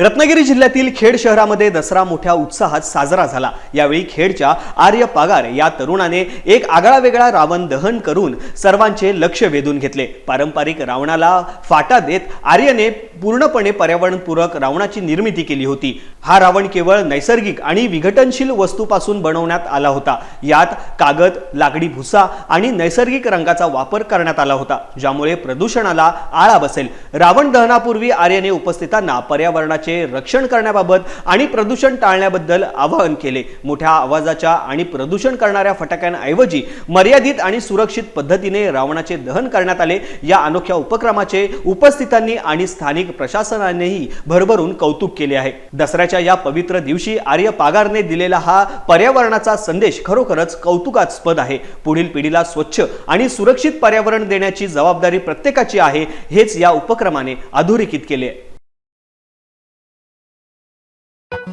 रत्नागिरी जिल्ह्यातील खेड शहरामध्ये दसरा मोठ्या उत्साहात साजरा झाला. यावेळी खेडच्या आर्य पागार या तरुणाने एक आगळा वेगळा रावण दहन करून सर्वांचे लक्ष वेधून घेतले. पारंपरिक रावणाला फाटा देत आर्यने पूर्णपणे पर्यावरणपूरक रावणाची निर्मिती केली होती. हा रावण केवळ नैसर्गिक आणि विघटनशील वस्तूपासून बनवण्यात आला होता. यात कागद लाकडी भुसा आणि नैसर्गिक रंगाचा वापर करण्यात आला होता ज्यामुळे प्रदूषणाला आळा बसेल. रावण दहनापूर्वी आर्यने उपस्थितांना पर्यावरणाचे रक्षण करण्याबाबत आणि प्रदूषण टाळण्याबद्दल आवाहन केले. मोठ्या आवाजाच्या आणि प्रदूषण करणाऱ्या फटाक्यांऐवजी मर्यादित आणि सुरक्षित पद्धतीने रावणाचे दहन करण्यात आले. या अनोख्या उपक्रमाचे उपस्थितांनी आणि स्थानिक प्रशासनानेही भरभरून कौतुक केले आहे. दसऱ्याच्या या पवित्र दिवशी आर्य पागारने दिलेला हा पर्यावरणाचा संदेश खरोखरच कौतुकास्पद आहे. पुढील पिढीला स्वच्छ आणि सुरक्षित पर्यावरण देण्याची जबाबदारी प्रत्येकाची आहे हेच या उपक्रमाने अधोरेखित केले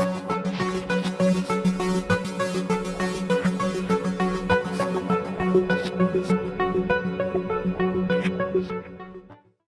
आहे